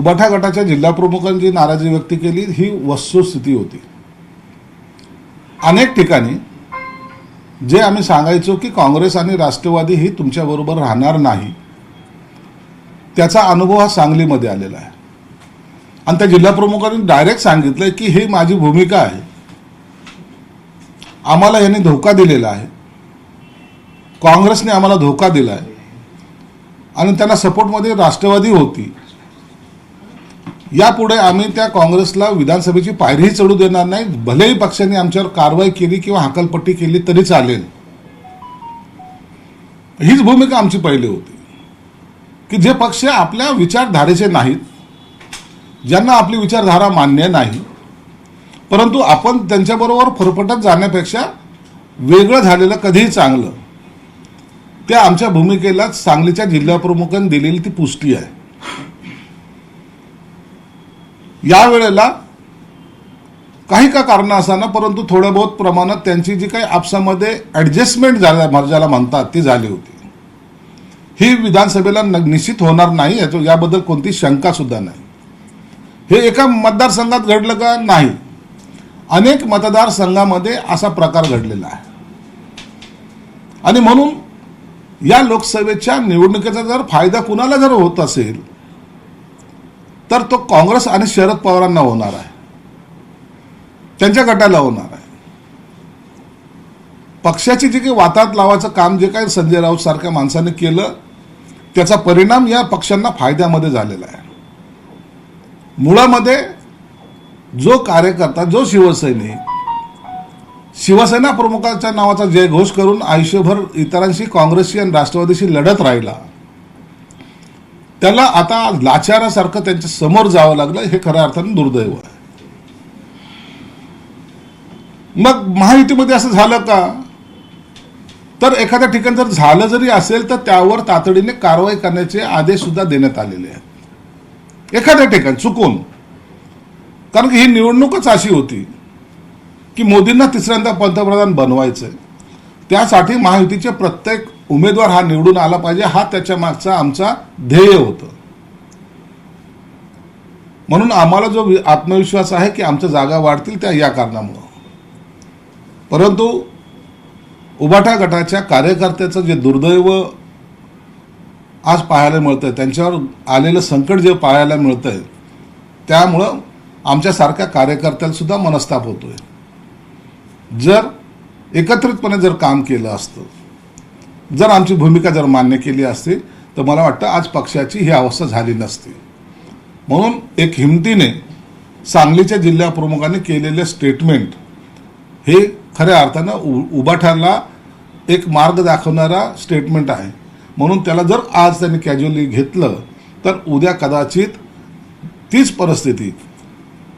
उबाठा गटाच्या जिल्हाप्रमुखांनी नाराजी व्यक्त केली ही वस्तुस्थिती होती. अनेक ठिकाणी जे आम्ही सांगायचो की काँग्रेस आणि राष्ट्रवादी ही तुमच्याबरोबर राहणार नाही त्याचा अनुभव हा सांगलीमध्ये आलेला आहे. आणि त्या जिल्हा प्रमुखांनी डायरेक्ट सांगितलं की ही माझी भूमिका आहे. आम्हाला यांनी धोका दिलेला आहे. काँग्रेसने आम्हाला धोका दिला आहे आणि त्यांना सपोर्टमध्ये राष्ट्रवादी होती. यापुढे आम्ही त्या काँग्रेसला विधानसभेची पायरीही चढू देणार नाही. भलेही पक्षाने आमच्यावर कारवाई केली किंवा हकालपट्टी केली तरी चालेल. हीच भूमिका आमची पहिली होती. की जे पक्ष आपल्या विचारधारेचे नाहीत ज्यांना आपली विचारधारा मान्य नाही परंतु आपण त्यांच्याबरोबर फरफटत जाण्यापेक्षा वेगळं झालेलं कधीही चांगलं त्या आमच्या भूमिकेला सांगलीच्या जिल्हाप्रमुखांनी दिलेली ती पुष्टी आहे. यावेळेला काही का कारण असताना परंतु थोड्या बहुत प्रमाणात त्यांची जी काही आपसामध्ये ॲडजस्टमेंट झाल्या ज्याला म्हणतात ती झाली होती. ही विधानसभेला न- निश्चित होणार नाही याच्या याबद्दल कोणती शंका सुद्धा नाही. हे एका मतदारसंघात घडलं का? नाही. अनेक मतदारसंघामध्ये असा प्रकार घडलेला आहे. आणि म्हणून या लोकसभेच्या निवडणुकीचा जर फायदा कुणाला जर होत असेल तर तो काँग्रेस आणि शरद पवारांना होणार आहे. त्यांच्या गटाला होणार आहे. पक्षाची जे काही वातात लावायचं काम जे काही संजय राऊत सारख्या माणसाने केलं त्याचा परिणाम या पक्षांना फायद्यामध्ये झालेला आहे. मुळामध्ये जो कार्यकर्ता जो शिवसैनिक शिवसेना प्रमुखाच्या नावाचा जयघोष करून आयुष्यभर इतरांशी काँग्रेसशी आणि राष्ट्रवादीशी लढत राहिला त्याला आता लाचारासारखं त्यांच्यासमोर जावं लागलं हे खऱ्या अर्थाने दुर्दैव आहे. मग महायुतीमध्ये असं झालं का? तर एखाद्या ठिकाणी जर झालं जरी असेल तर त्यावर तातडीने कारवाई करण्याचे आदेश सुद्धा देण्यात आलेले आहेत. एखाद्या ठिकाणी चुकून. कारण की ही निवडणूकच अशी होती की मोदींना तिसऱ्यांदा पंतप्रधान बनवायचंय. त्यासाठी महायुतीचे प्रत्येक उमेदवार हा निवडून आला पाहिजे हा त्याच्या मागचा आमचा ध्येय होतं. म्हणून आम्हाला जो आत्मविश्वास आहे की आमच्या जागा वाढतील त्या या कारणामुळं. परंतु उबाटा गटाच्या कार्यकर्त्याचं जे दुर्दैव आज पाहायला मिळतंय त्यांच्यावर आलेलं संकट जे पाहायला मिळतंय त्यामुळं आमच्यासारख्या कार्यकर्त्याला सुद्धा मनस्ताप होतोय. जर एकत्रितपणे जर काम केलं असतं जर आमची भूमिका जर मान्य केली असती तर मला वाटतं आज पक्षाची ही अवस्था झाली नसती. म्हणून एक हिमतीने सांगलीच्या जिल्हा प्रमुखांनी केलेले स्टेटमेंट हे खऱ्या अर्थानं उ ठरला एक मार्ग दाखवणारा स्टेटमेंट आहे. म्हणून त्याला जर आज त्यांनी कॅज्युअली घेतलं तर उद्या कदाचित तीच परिस्थिती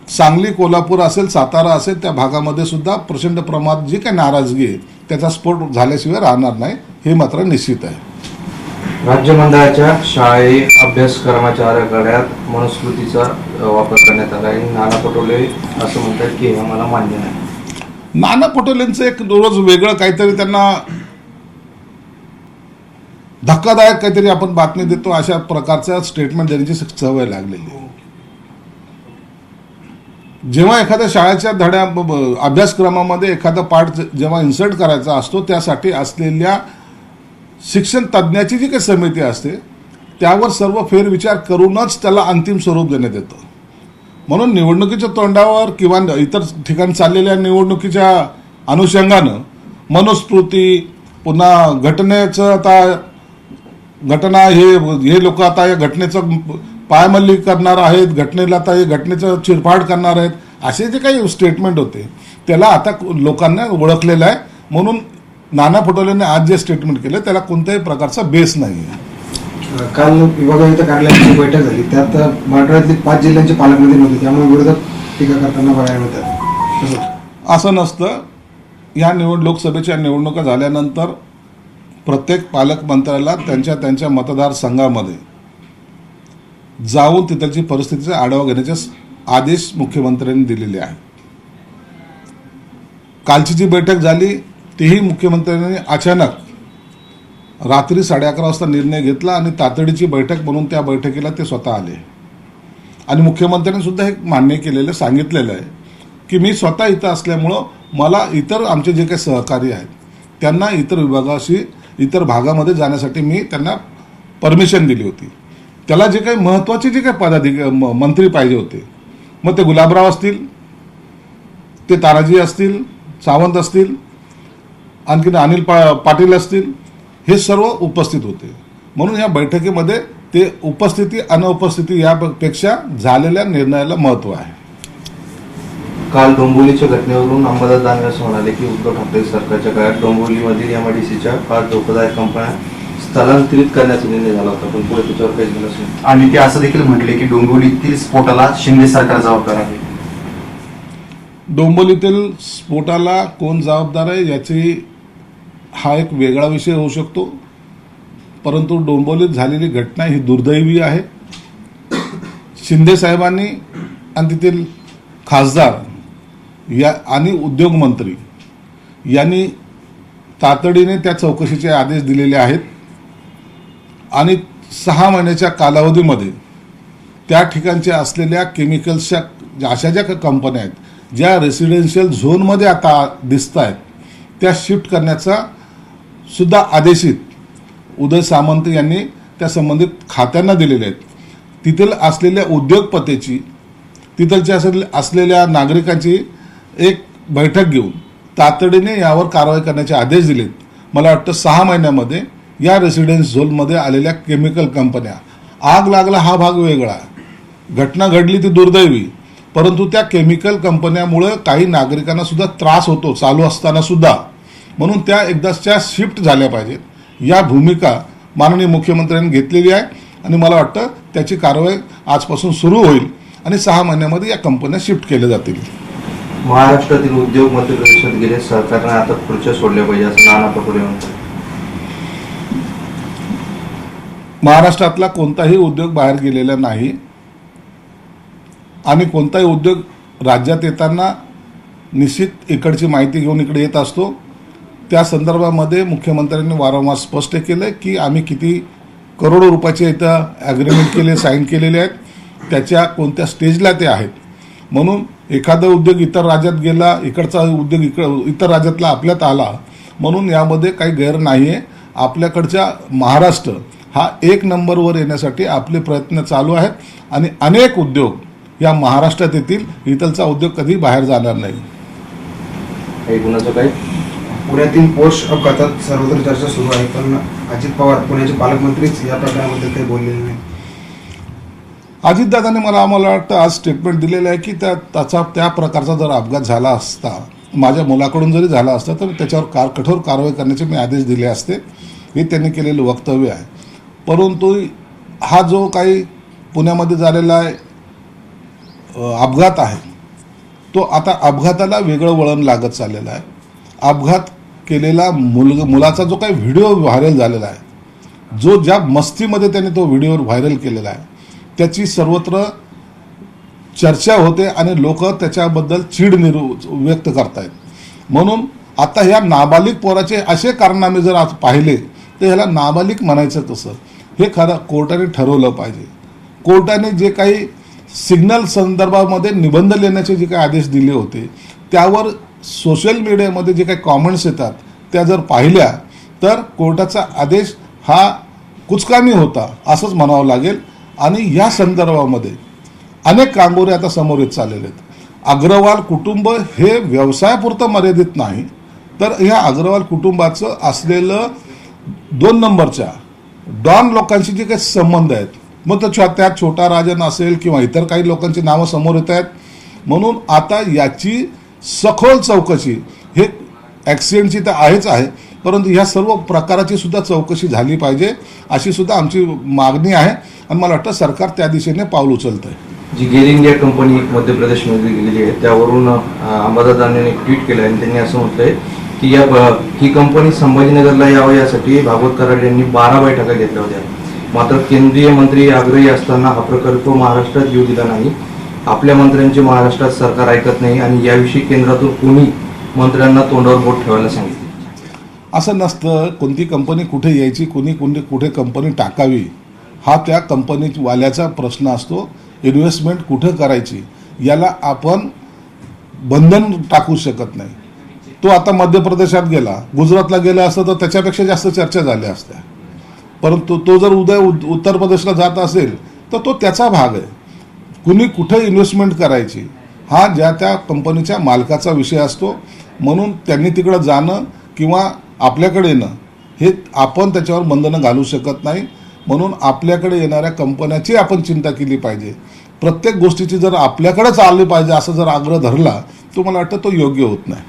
सांगली कोल्हापूर असेल सातारा असेल त्या भागामध्ये सुद्धा प्रचंड प्रमाणात जी काही नाराजगी आहे त्याचा स्फोट झाल्याशिवाय राहणार नाही हे मात्र निश्चित आहे. राज्य मंडळाच्या शाळे अभ्यासक्रमाच्या आराखड्यात मनुस्मृतीचा वापर करण्यात आला आहे. नाना पटोले असं म्हणतात की हे आम्हाला मान्य नाही. नाना पटोलेंचं एक रोज वेगळं काहीतरी त्यांना धक्कादायक काहीतरी आपण बातमी देतो अशा प्रकारचं स्टेटमेंट त्यांची सवय लागलेली आहे. जेव्हा एखाद्या शाळेच्या धड्या अभ्यासक्रमामध्ये एखादा पाठ जेव्हा इन्सर्ट करायचा असतो त्यासाठी असलेल्या शिक्षण तज्ज्ञाची जी काही समिती असते त्यावर सर्व फेरविचार करूनच त्याला अंतिम स्वरूप देण्यात येतं. म्हणून निवडणुकीच्या तोंडावर किंवा इतर ठिकाणी चाललेल्या निवडणुकीच्या अनुषंगानं मनुस्मृती पुन्हा घटनेचं आता घटना हे हे लोक आता या घटनेचं पायमल्ली करणार आहेत घटनेला हे घटनेचं चिरफाड करणार आहेत असे जे काही स्टेटमेंट होते त्याला आता लोकांना ओळखलेलं आहे. म्हणून नाना पटोलेने आज जे स्टेटमेंट केलं त्याला कोणत्याही प्रकारचा बेस नाही आहे काल विभागायुक्त कार्यालयाची बैठक झाली त्यात मराठवाड्यातली पाच जिल्ह्यांचे पालकमंत्री नव्हते त्यामुळे विरोधक टीका करताना बघायला मिळतात असं नसतं ह्या निवड लोकसभेच्या निवडणुका झाल्यानंतर प्रत्येक पालकमंत्र्याला त्यांच्या त्यांच्या मतदारसंघामध्ये जाऊन तिथलची परिस्थितीचा आढावा घेण्याचे आदेश मुख्यमंत्र्यांनी दिलेले आहे कालची जी बैठक झाली तीही मुख्यमंत्र्यांनी अचानक रात्री साडे अकरा वाजता निर्णय घेतला आणि तातडीची बैठक म्हणून त्या बैठकीला ते स्वतः आले. आणि मुख्यमंत्र्यांनी सुद्धा हे मान्य केलेलं सांगितलेलं आहे की मी स्वतः इथं असल्यामुळं मला इतर आमचे जे काही सहकारी आहेत त्यांना इतर विभागाशी इतर भागामध्ये जाण्यासाठी मी त्यांना परमिशन दिली होती. त्याला जे काही महत्त्वाचे जे काही पदाधिक मंत्री पाहिजे होते मग ते गुलाबराव असतील ते तानाजी असतील सावंत असतील आणखीन अनिल पा पाटील असतील हे सर्व उपस्थित होते. म्हणून या बैठकीमध्ये ते उपस्थिती अनुपस्थिती यापेक्षा झालेल्या निर्णयाला महत्त्व आहे. काल डोंबिवलीच्या घटनेवरून अंबादास दानवे असं म्हणाले की उद्धव ठाकरे सरकारच्या काळात डोंबिवलीमधील एमआयडीसीच्या पाच धोकादायक कंपन्या स्थलांतरित करण्याचा निर्णय झाला होता पण पुढे त्याच्यावर काही झालंच नाही. आणि ते असं देखील म्हटले की डोंबिवलीतील स्फोटाला शिंदे सरकार जबाबदार आहे. डोंबिवलीतील स्फोटाला कोण जबाबदार आहे याची हा एक वेगळा विषय होऊ शकतो. परंतु डोंबिवलीत झालेली घटना ही दुर्दैवी आहे. शिंदे साहेबांनी आणि तेथील खासदार या आणि उद्योगमंत्री यांनी तातडीने त्या चौकशीचे आदेश दिलेले आहेत. आणि सहा महिन्याच्या कालावधीमध्ये त्या ठिकाणच्या असलेल्या केमिकल्सच्या ज्या- अशा ज्या कंपन्या आहेत ज्या रेसिडेन्शियल झोनमध्ये आता दिसत आहेत त्या शिफ्ट करण्याचा सुद्धा आदेशित उदय सामंत यांनी त्या संबंधित खात्यांना दिलेले आहेत. तिथील असलेल्या उद्योगपतीची तिथलच्या असलेल्या नागरिकांची एक बैठक घेऊन तातडीने यावर कारवाई करण्याचे आदेश दिलेत. मला वाटतं सहा महिन्यामध्ये या रेसिडेन्स झोनमध्ये आलेल्या केमिकल कंपन्या आग लागला हा भाग वेगळा. घटना घडली ती दुर्दैवी. परंतु त्या केमिकल कंपन्यामुळं काही नागरिकांना सुद्धा त्रास होतो चालू असताना सुद्धा. म्हणून त्या एकदाच्या शिफ्ट झाल्या पाहिजेत. या भूमिका माननीय मुख्यमंत्र्यांनी घेतलेली आहे आणि मला वाटतं त्याची कारवाई आजपासून सुरू होईल आणि सहा महिन्यामध्ये या कंपन्या शिफ्ट केल्या जातील. महाराष्ट्रातील उद्योग मध्य प्रदेशात गेले सरकारने आता खुर्च्या सोडल्या पाहिजे असं नाना पटोले म्हणतात. महाराष्ट्रातला कोणताही उद्योग बाहेर गेलेला नाही. आणि कोणताही उद्योग राज्यात येताना निश्चित इकडची माहिती घेऊन इकडे येत असतो. त्या संदर्भामध्ये मुख्यमंत्र्यांनी वारंवार स्पष्ट केलं की आम्ही किती करोडो रुपयाचे इथं ॲग्रीमेंट केले साईन केलेले आहेत. त्याच्या कोणत्या स्टेजला ते आहेत. म्हणून एखादा उद्योग इतर राज्यात गेला इकडचा उद्योग इकड इतर राज्यातला आपल्यात आला म्हणून यामध्ये काही गैर नाही आहे आपल्याकडच्या महाराष्ट्र हा एक नंबरवर येण्यासाठी आपले प्रयत्न चालू आहेत आणि अनेक उद्योग या महाराष्ट्रात येतील. इथलचा उद्योग कधी बाहेर जाणार नाही. काही पुण्यातील पोष अपघातात सर्वत्र चर्चा सुरू आहे पण अजित पवार पुण्याचे पालकमंत्रीच या प्रकाराबद्दल काही बोललेले नाही. अजितदादाने मला आम्हाला वाटतं आज स्टेटमेंट दिलेलं आहे की त्या त्याचा त्या प्रकारचा जर अपघात झाला असता माझ्या मुलाकडून जरी झाला असता तर त्याच्यावर कार कठोर कारवाई करण्याचे मी आदेश दिले असते. हे त्यांनी केलेलं वक्तव्य आहे. परंतु हा जो काही पुण्यामध्ये झालेला आहे अपघात आहे तो आता अपघाताला वेगळं वळण लागत चाललेलं आहे. अपघात केलेला मुलग मुलाचा जो काही व्हिडिओ व्हायरल झालेला आहे जो ज्या मस्तीमध्ये त्याने तो व्हिडिओ व्हायरल केलेला आहे त्याची सर्वत्र चर्चा होते आणि लोक त्याच्याबद्दल चीड निरू व्यक्त करतायत. म्हणून आता ह्या नाबालिक पोराचे असे कारनामे जर आज पाहिले तर ह्याला नाबालिक म्हणायचं तसं हे खरं कोर्टाने ठरवलं पाहिजे. कोर्टाने जे काही सिग्नल संदर्भामध्ये निबंध लिहिण्याचे जे काही आदेश दिले होते त्यावर सोशल मीडियामध्ये जे काही कॉमेंट्स येतात त्या जर पाहिल्या तर कोर्टाचा आदेश हा कुचकामी होता असंच म्हणावं लागेल. आणि या संदर्भामध्ये अनेक कांगोरे आता समोर येत चाललेले आहेत. अग्रवाल कुटुंब हे व्यवसायापुरतं मर्यादित नाही तर ह्या अग्रवाल कुटुंबाचं असलेलं दोन नंबरच्या डॉन लोकांशी जे काही संबंध आहेत मग तर छो- त्यात छोटा राजन असेल किंवा इतर काही लोकांची नावं समोर येत आहेत. म्हणून आता याची सखोल चौकशी हे ॲक्सिडेंटची तर आहेच आहे परंतु ह्या सर्व प्रकाराची सुद्धा चौकशी झाली पाहिजे अशी सुद्धा आमची मागणी आहे. आणि मला वाटतं सरकार त्या दिशेने पाऊल उचलतं आहे जी गेल इंडिया कंपनी मध्य प्रदेशमध्ये गेलेली आहे त्यावरून अं, अंबादास दानवेने एक ट्विट केलं आणि त्यांनी असं म्हटलंय की या ही कंपनी संभाजीनगरला यावं यासाठी भागवत कराड यांनी बारा बैठका घेतल्या होत्या. मात्र केंद्रीय मंत्री आग्रही असताना हा प्रकल्प महाराष्ट्रात येऊ दिला नाही. आपल्या मंत्र्यांचे महाराष्ट्रात सरकार ऐकत नाही आणि याविषयी केंद्रातून कोणी मंत्र्यांना तोंडावर बोट ठेवायला सांगितले असं नसतं कोणती कंपनी कुठे यायची कोणी कोणी कुठे कंपनी टाकावी हा त्या कंपनीवाल्याचा प्रश्न असतो. इन्व्हेस्टमेंट कुठं करायची याला आपण बंधन टाकू शकत नाही. तो आता मध्य प्रदेशात गेला गुजरातला गेला असता तर त्याच्यापेक्षा जास्त चर्चा झाल्या असत्या. परंतु तो जर उदय उत- उत्तर प्रदेशला जात असेल तर तो त्याचा भाग आहे. कुणी कुठे इन्व्हेस्टमेंट करायची हा ज्या त्या कंपनीच्या मालकाचा विषय असतो. म्हणून त्यांनी तिकडं जाणं किंवा आपल्याकडे येणं हे आपण त्याच्यावर बंधनं घालू शकत नाही. म्हणून आपल्याकडे येणाऱ्या कंपन्याची आपण चिंता केली पाहिजे. प्रत्येक गोष्टीची जर आपल्याकडेच आली पाहिजे असं जर आग्रह धरला तो मला वाटतं तो योग्य होत नाही.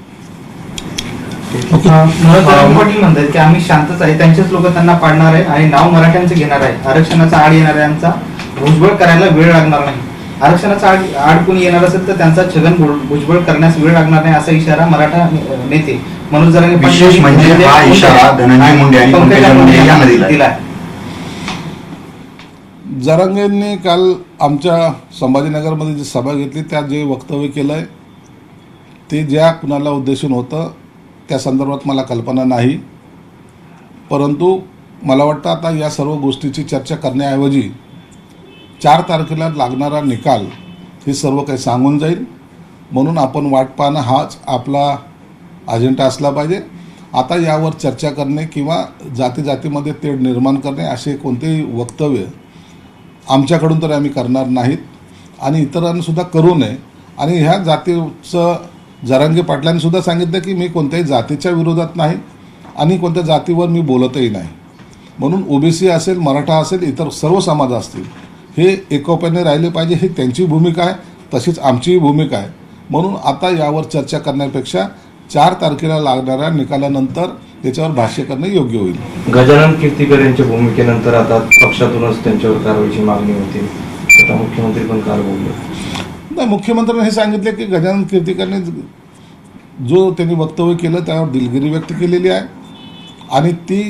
पाटील म्हणतात की आम्ही शांतच आहे. त्यांचेच लोक त्यांना पाडणार आहे आणि नाव मराठ्यांचं घेणार आहे. आरक्षणाचा आड येणाऱ्यांचा भुजबळ करायला वेळ लागणार नाही. आरक्षणाचा आड आड कोणी येणार असेल तर त्यांचा छगन भुज- भुजबळ करण्यास वेळ लागणार नाही असा इशारा मराठा ने- नेते मनोज जरांगे विशेष म्हणजे हा इशारा धनंजय मुंडे आणि पंकजा मुंडे यांना. दिलाय. जरांगेंनी काल आमच्या संभाजीनगरमध्ये जी सभा घेतली त्यात जे वक्तव्य केलं आहे ते ज्या कुणाला उद्देशून होतं त्या संदर्भात मला कल्पना नाही. परंतु मला वाटतं आता या सर्व गोष्टीची चर्चा करण्याऐवजी चार तारखेला लागणारा निकाल हे सर्व काही सांगून जाईल. म्हणून आपण वाट पाहणं हाच आपला अजेंडा असला पाहिजे. आता यावर चर्चा करणे किंवा जाती जातीमध्ये तेढ निर्माण करणे असे कोणतेही वक्तव्य आमच्याकडून तर आम्ही करणार नाहीत. आणि इतरांनीसुद्धा करू नये. आणि ह्या जातीचं जरांगे पाटलांनीसुद्धा सांगितलं की मी कोणत्याही जातीच्या विरोधात नाही आणि कोणत्या जातीवर मी बोलतही नाही. म्हणून ओबीसी असेल मराठा असेल इतर सर्व समाज असतील हे एकोप्याने राहिले पाहिजे ही त्यांची भूमिका आहे तशीच आमचीही भूमिका आहे. म्हणून आता यावर चर्चा करण्यापेक्षा चार तारखेला लागणाऱ्या निकालानंतर त्याच्यावर भाष्य करणे योग्य होईल. गजानन कीर्तीकर यांच्या भूमिकेनंतर आता पक्षातूनच त्यांच्यावर कारवाईची मागणी होती. आता मुख्यमंत्री पण काल बोलले. नाही मुख्यमंत्र्यांनी हे सांगितले की गजानन कीर्तिकरने जो त्यांनी वक्तव्य केलं त्यावर दिलगिरी व्यक्त केलेली आहे. आणि ती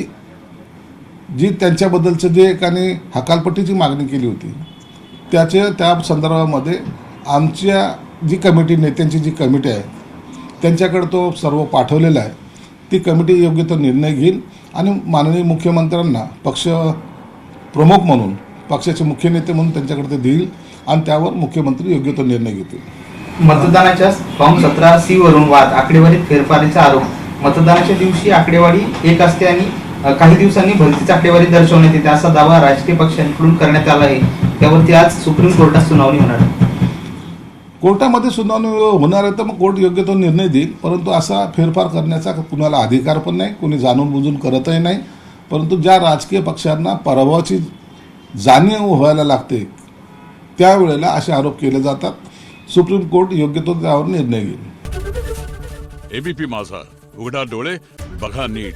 जी त्यांच्याबद्दलचं जे एकाने हकालपट्टीची मागणी केली होती त्याचे त्या संदर्भामध्ये आमच्या जी कमिटी नेत्यांची जी कमिटी आहे त्यांच्याकडे तो सर्व पाठवलेला आहे. ती कमिटी योग्य तो निर्णय घेईल आणि माननीय मुख्यमंत्र्यांना पक्ष प्रमुख म्हणून पक्षाचे मुख्य नेते म्हणून त्यांच्याकडे ते देईल. आणि त्यावर मुख्यमंत्री योग्य तो निर्णय घेतील. मतदानाच्या फॉर्म सतरा सी वरून वाद आकडेवारीत फेरफारीचा आरोप. मतदानाच्या दिवशी आकडेवारी एक असते आणि काही दिवसांनी भरतीची आकडेवारी दर्शवण्यात येते असा दावा राजकीय पक्षांकडून करण्यात आला आहे. त्यावरती आज सुप्रीम कोर्टात सुनावणी होणार आहे. कोर्टामध्ये सुनावणी होणार आहे तर मग कोर्ट योग्य तो निर्णय देईल. परंतु असा फेरफार करण्याचा कुणाला अधिकार पण नाही कोणी जाणून बुजून करतही नाही. परंतु ज्या राजकीय पक्षांना पराभवाची जाणीव व्हायला लागते त्यावेळेला असे आरोप केले जातात. सुप्रीम कोर्ट योग्य तो त्यावर निर्णय घेईल. एबीपी माझा. उघडा डोळे बघा नीट.